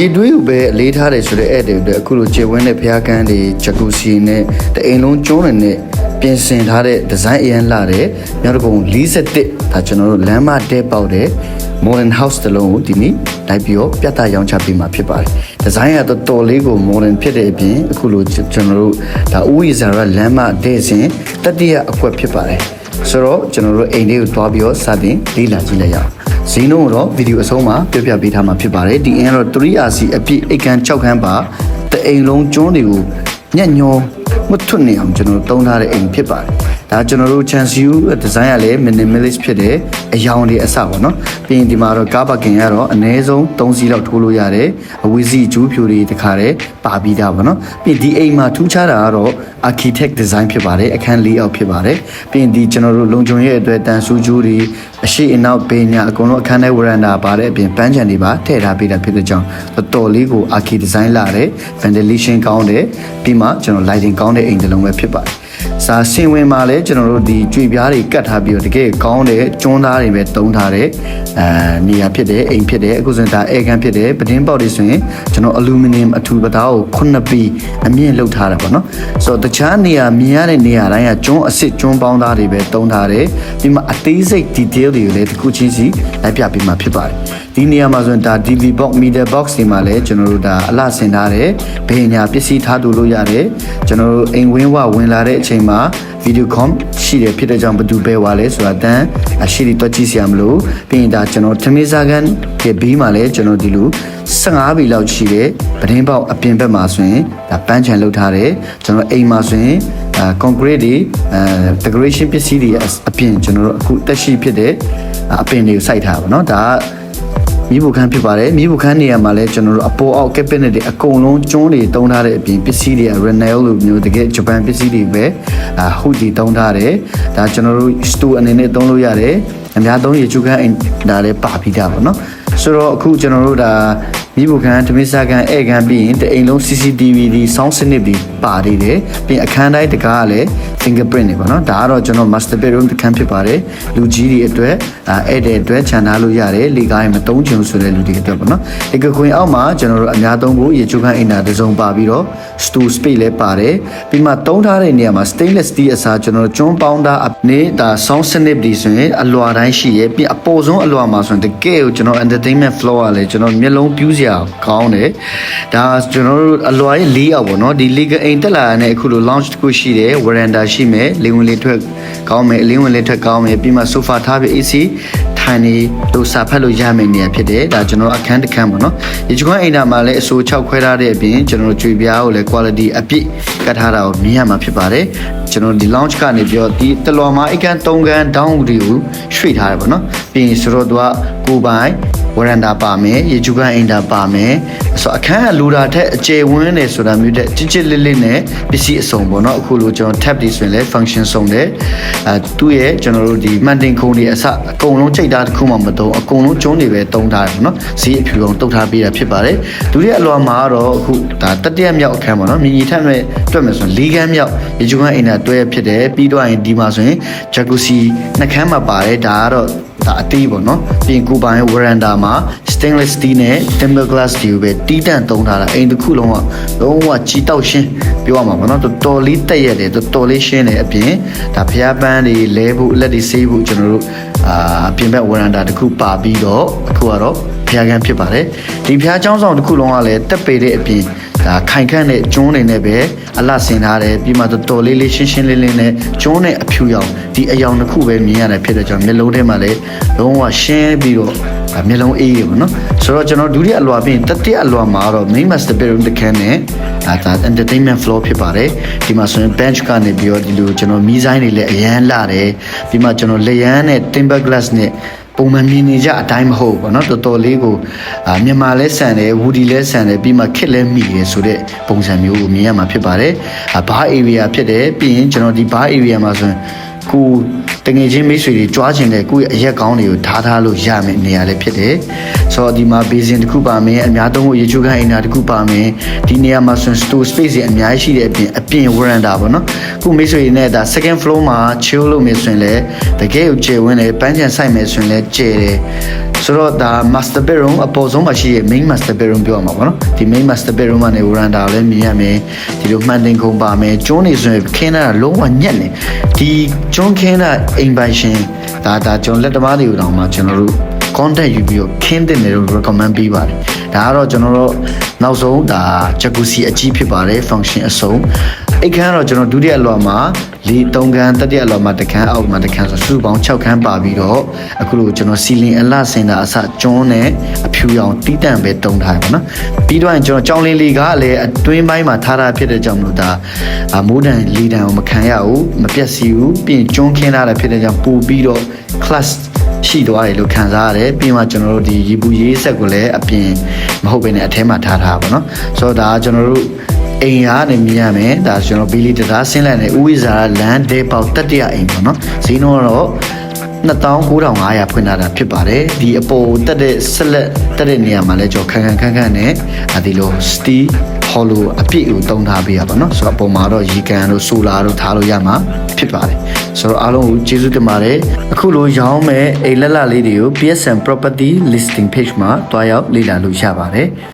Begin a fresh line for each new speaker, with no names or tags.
ဒီတွေးကိုပဲအလေးထားတယ်ဆိုတဲ့ဧည့်သည်တွေအခုလိုခြေဝင်းတဲ့ဖျားကန်းတွေဂျကူစီနဲ့တအိမ်လုံးကျုံးတွေနဲ့ပြင်ဆင်ထားတဲ့ဒီဇိုင်းအရန်လာတဲ့မြောက်တကုံ41ဒါကျွန်တော်တို့လမ်းမတဲပေါက်တဲ့ modern house တစ်လုံးကိုဒီနေ့လိုက်ပြီးတော့ပြသရောင်းချပေးမှာဖြစ်ပါတယ်ဒီဇိုင်းကတော်တော်လေးကို modern ဖြစ်တဲ့အပြင်အခုလိုကျွန်တော်တို့ဒါဥယျာဉ်လမ်းမတဲစဉ်တတိယအကွက်ဖြစ်ပါတယ်ဆိုတော့ကျွန်တော်တို့အိမ်လေးကိုတွားပြီးတော့စတင်လေ့လာကြည့်လိုက်ရအောင် ဈေးနှုန်းကိုတော့ဗီဒီယိုအဆုံးမှာပြပြပေးထားမှာဖြစ်ပါတယ်ဒီအင်းကတော့ 3RC အပြည့်အိတ်ကန်6ခန်းပါတအိမ်လုံးကျွန်းတွေကိုညက်ညောမထွတ်နေအောင်ကျွန်တော်တို့တုံးထားတဲ့အိမ်ဖြစ်ပါတယ် ဒါကျွန်တော်တို့ chance you design ကလည်း minimalist ဖြစ်တယ်အယောင်တွေအစပေါ့နော်ပြီးရင်ဒီမှာတော့ကားပါကင်ကတော့အနည်းဆုံး3စီးလောက်ထိုးလို့ရတယ်အဝေးစီးဂျူးဖြူတွေတခါတည်းပါပြီးသားပေါ့နော်ပြီးရင်ဒီအိမ်မှာထူးခြားတာကတော့ architect design ဖြစ်ပါတယ်အခန်း layout ဖြစ်ပါတယ်ပြီးရင်ဒီကျွန်တော်တို့လုံခြုံရေးအတွက်တန်ဆူးဂျူးတွေအရှိအနောက်ဘေးညာအကုန်လုံးအခန်းထဲဝရန်တာပါတဲ့အပြင်ပန်းခြံတွေပါထည့်ထားပေးတာဖြစ်တဲ့ကြောင့်တော်တော်လေးကို architect design လာတယ် ventilation ကောင်းတယ်ပြီးမှကျွန်တော် lighting ကောင်းတဲ့အိမ်တစ်လုံးပဲဖြစ်ပါတယ် စာဆင်ဝင်မှာလဲကျွန်တော်တို့ဒီကြွေပြားတွေကတ်ထားပြီးတော့တကယ်ကောင်းတဲ့ကျွန်းသားတွေပဲတုံးထားတဲ့အဲနေရာဖြစ်တဲ့အိမ်ဖြစ်တဲ့အခုဆိုရင်ဒါအဲကန်ဖြစ်တဲ့ပတင်းပေါက်တွေဆိုရင်ကျွန်တော်အလူမီနီယမ်အထူပသားကို9ပီအမြင့်လုပ်ထားတာပေါ့နော်ဆိုတော့တခြားနေရာမြင်ရတဲ့နေရာတိုင်းကကျွန်းအစ်စ်ကျွန်းပေါင်းသားတွေပဲတုံးထားတယ်ပြီးမှအသေးစိတ် detail တွေကိုလည်းတစ်ခုချင်းစီလိုက်ပြပေးမှာဖြစ်ပါတယ်ဒီနေရာမှာဆိုရင်ဒါ DV box meter box တွေမှာလည်းကျွန်တော်တို့ဒါအလှဆင်ထားတယ်ဘေးညာပစ္စည်းထားတူလို့ရတယ်ကျွန်တော်တို့အိမ်ဝင်းဝဝင်လာတဲ့အချိန်မှာ video com ရှိတယ်ဖြစ်တဲ့ကြောင့်ဘယ်သူပဲဝါလဲဆိုတာတန်းအရှိတီတွက်ကြည့်စရာမလိုပြီးရင်ဒါကျွန်တော်ထမင်းစားကန်ရဲ့ဘေးမှာလည်းကျွန်တော်ဒီလို15ဘီလောက်ရှိတယ်ပဒင်းပေါက်အပြင်ဘက်မှာဆိုရင်ဒါပန်းချန်လုပ်ထားတယ်ကျွန်တော်အိမ်မှာဆိုရင်အာ concrete တွေအဲ decoration ပစ္စည်းတွေအပြင်ကျွန်တော်တို့အခုတက်ရှိဖြစ်တဲ့အပင်တွေကိုစိုက်ထားပါเนาะဒါက မိဖို့ခန်းဖြစ်ပါတယ်မိဖို့ခန်းနေရာမှာလည်းကျွန်တော်တို့အပေါ်အောက် cabinet တွေအကုန်လုံးကျွန်းတွေတုံးထားတဲ့အပြင်ပစ္စည်းတွေက Renel လိုမျိုးတကယ်ဂျပန်ပစ္စည်းတွေပဲအာဟုတ်ဒီတုံးထားတယ်ဒါကျွန်တော်တို့ store အနေနဲ့တုံးလို့ရတယ်အများသုံးရေချူခန်းအိမ်ဒါလည်းပါပြီးတာပေါ့နော်ဆိုတော့အခုကျွန်တော်တို့ဒါ မိဖို့ခန်းဓမင်းစာခန်းဧကန်ပြီးရင်တအိမ်လုံး CCTV ဒီ sound စနစ်ဒီပါနေတယ်ပြီးအခန်းတိုင်းတကားကလည်း fingerprint တွေပေါ့နော်ဒါကတော့ကျွန်တော် master bedroom တစ်ခန်းဖြစ်ပါတယ်လူကြီးတွေအတွက်အဲဧည့်သည်အတွက်ခြံထားလို့ရတယ်လေကားရင်မတုံးချင်ဆိုတဲ့လူတွေအတွက်ပေါ့နော်ဒီကခွင်အောက်မှာကျွန်တော်တို့အများသုံးဖို့ရေချိုးခန်းအိမ်သာတစ်စုံပါပြီးတော့ stool space လည်းပါတယ်ပြီးမှတုံးထားတဲ့နေရာမှာ stainless steel အစားကျွန်တော်တို့ကျွန်းပေါင်းသားအနေဒါ sound စနစ်ဒီဆိုရင်အလွာတိုင်းရှိရဲ့ပြီးအပေါ်ဆုံးအလွာမှာဆိုရင်တကယ်ကိုကျွန်တော် entertainment floor ကလည်းကျွန်တော်မျက်လုံးပြူးစရာကောင်းတယ်ဒါကျွန်တော်တို့အလွာရဲ့လေးအောက်ပေါ့နော်ဒီ legal အိမ်တက်လာတဲ့အခုလို lounge တစ်ခုရှိတယ် veranda ရှိမယ်လေဝင်လေထွက်ကောင်းမယ်အလင်းဝင်လေထွက်ကောင်းမယ်ပြီးမှ sofa ထားပြီး AC ထိုင်နေလို့စာဖတ်လို့ရမယ့်နေရာဖြစ်တယ်ဒါကျွန်တော်အခန်းတစ်ခန်းပေါ့နော်ဒီချွန်းအိမ်သာမှာလည်းအစိုး6ခွဲထားတဲ့အပြင်ကျွန်တော်ကြွေပြားကိုလည်း quality အပြည့်ကတ်ထားတာကိုမြင်ရမှာဖြစ်ပါတယ်ကျွန်တော်ဒီ lounge ကနေပြောဒီတလော်မှာအိတ်ကန်3ကန် down တွေကိုရွှေ့ထားတယ်ပေါ့နော်ပြီးရင်ဆိုတော့သူကကိုပိုင် ဝရန်တာပါမယ်ရေချူကန်အိမ်သာပါမယ် ဆိုတော့အခန်းကလူတာထက်အကျယ်ဝန်းနေဆိုတာမျိုးတဲ့ချစ်ချစ်လေးလေးနဲ့ပစ္စည်းအစုံပေါ့နော်အခုလိုကျွန်တော် tab တွေဆိုရင်လည်း function စုံတယ်အဲသူ့ရဲ့ကျွန်တော်တို့ဒီမှန်တင်ခုံတွေအစအကုန်လုံးချိန်သားတစ်ခုမှမသုံးအကုန်လုံးကျုံးတွေပဲတုံးထားတယ်ပေါ့နော်ဈေးအဖြူအောင်တုတ်ထားပေးတာဖြစ်ပါတယ်ဒုတိယအလွာမှာကတော့အခုဒါတတိယမြောက်အခန်းပေါ့နော်မြင်ကြီးထက်မဲ့တွက်မယ်ဆိုရင်၄ခန်းမြောက်ရေချူကန်အိမ်သာတွဲဖြစ်တယ်ပြီးတော့ရင်ဒီမှာဆိုရင် jacuzzi နှစ်ခန်းမှာပါတယ်ဒါကတော့ဒါအသေးပေါ့နော်ပြင်ကူပိုင်ဝရန်ဒါမှာ stainless steel နဲ့ timber glass တွေကိုပဲတီးတန့်သုံးထားတာအိမ်တစ်ခုလုံးကလုံးဝကြီးတောက်ရှင်းပြောရမှာပေါ့နော်တော်တော်လေးတက်ရတယ်တော်တော်လေးရှင်းတယ်အပြင်ဒါဖျားပန်းတွေလဲဖို့လက်တွေဆေးဖို့ကျွန်တော်တို့အာအပြင်ဘက်ဝရန်ဒါတစ်ခုပါပြီးတော့အခုကတော့ဖျားကန်းဖြစ်ပါတယ်ဒီဖျားချောင်းဆောင်တစ်ခုလုံးကလည်းတက်ပေတဲ့အပြင်ဒါခိုင်ခန့်တဲ့ကျွန်းတွေနဲ့ပဲအလှဆင်ထားတယ်ပြီးမှတော်တော်လေးလေးရှင်းရှင်းလင်းလင်းနဲ့ကျွန်းနဲ့အဖြူရောင်ဒီအယောင်တစ်ခုပဲမြင်ရတယ်ဖြစ်တဲ့ကြောင့်မျက်လုံးထဲမှာလည်းလုံးဝရှင်းပြီးတော့ဒါ မျက်လုံးအေးရပါတော့ဆိုတော့ကျွန်တော်ဒုတိယအလွာပြီးတတိယအလွာမှာတော့ main master bedroom တစ်ခန်းနဲ့ဒါဒါ entertainment floor ဖြစ်ပါတယ်ဒီမှာဆိုရင် bench ကနေပြီးတော့ဒီလိုကျွန်တော်မီးဆိုင်တွေလည်းအရန်လာတယ်ပြီးမှကျွန်တော်လက်ရန်နဲ့ timber glass နဲ့ပုံမှန်မြင်နေကြအတိုင်းမဟုတ်ဘူးပေါ့နော်တော်တော်လေးကိုအာမြန်မာလဲဆန်တယ်ဝူဒီလဲဆန်တယ်ပြီးမှခစ်လဲမိတယ်ဆိုတဲ့ပုံစံမျိုးကိုမြင်ရမှာဖြစ်ပါတယ်အာဘား area ဖြစ်တယ်ပြီးရင်ကျွန်တော်ဒီဘား area မှာဆိုရင်ကို တငယ်ချင်းမိတ်ဆွေတွေကြွားချင်တဲ့ကိုယ့်ရဲ့အရက်ကောင်းတွေကိုထားထားလို့ရမယ့်နေရာလေးဖြစ်တယ်ဆိုတော့ဒီမှာ basin တစ်ခုပါမယ်အများသုံးဖို့ရေချိုးခန်းအိမ်သာတစ်ခုပါမယ်ဒီနေရာမှာဆိုရင် store space တွေအများကြီးရှိတဲ့အပြင်အပြင် veranda ပေါ့နော်ခုမိတ်ဆွေတွေနဲ့ဒါ second floor မှာ chill လုပ်မယ်ဆိုရင်လည်းတကယ်ကိုကျယ်ဝန်းတယ်ပန်းချန်ဆိုင်မယ်ဆိုရင်လည်းကျယ်တယ် ဆိုတော့ဒါ master bedroom အပေါ်ဆုံးမှာရှိတဲ့ main master bedroom ပြောရမှာပေါ့နော်ဒီ main master bedroom ကနေ veranda ကိုလည်းမြင်ရမယ်ဒီလိုမှန်တင်ခုံပါမယ်ကျွန်းနေဆိုရင်ခင်းတာလုံးဝညက်နေဒီကျွန်းခင်းတာအိမ်ပိုင်ရှင်ဒါဒါကျွန်တော်လက်သမားတွေကိုတောင်မှကျွန်တော်တို့ contact ယူပြီးတော့ခင်းတင်တယ်လို့ recommend ပေးပါတယ် ဒါကတော့ကျွန်တော်တို့နောက်ဆုံးဒါ jacuzzi အကြီးဖြစ်ပါတယ် function အစုံအိတ်ခမ်းကတော့ကျွန်တော်ဒုတိယလွှာမှာလေး၃ခန်းတတိယလွှာမှာတစ်ခန်းအောက်မှာတစ်ခန်းဆိုစုစုပေါင်း6ခန်းပါပြီးတော့အခုလိုကျွန်တော်စီလင်အလှစင်တာအစကျွန်းနဲ့အဖြူရောင်တီးတန့်ပဲတုံးထားရပါတော့ပြီးတော့ကျွန်တော်ကြောင်လေးလေးကလည်းအတွင်းပိုင်းမှာထားတာဖြစ်တဲ့ကြောင့်မလို့ဒါအာမိုးတန်လီတန်ကိုမခံရဘူးမပြက်စီဘူးပြီးရင်ကျွန်းခင်းထားတာဖြစ်တဲ့ကြောင့်ပို့ပြီးတော့ class ရှိသွားတယ်လို့ခံစားရတယ်ပြီးမှကျွန်တော်တို့ဒီရေပူရေးဆက်ကိုလည်းအပြင်မဟုတ်ဘဲနဲ့အထဲမှာထားထားပါတော့ဆိုတော့ဒါကကျွန်တော်တို့အိမ်အားနဲ့မြင်ရမယ်ဒါကျွန်တော်ဘီလီတသားဆင်းလိုက်နေဥဝိဇာလန်ဒေပေါတတရအိမ်ပေါ့နော်ဈေးနှုန်းကတော့29,500ဖွင့်လာတာဖြစ်ပါတယ်ဒီအပေါ်တက်တဲ့ဆက်လက်တက်တဲ့နေရာမှာလည်းကျွန်တော်ခန်းခန်းခန်းခန်းနဲ့အဲဒီလို steel hollow အပြည့်ကိုတုံးထားပေးရပါတော့ဆိုတော့အပေါ်မှာတော့ရေကန်တို့ဆိုလာတို့ထားလို့ရမှာဖြစ်ပါတယ်ဆိုတော့အားလုံးကိုကျေးဇူးတင်ပါတယ်အခုလိုရောင်းမဲ့အိမ်လက်လလေးတွေကို PSN property listing page မှာတွားရောက်လေ့လာလို့ရပါတယ်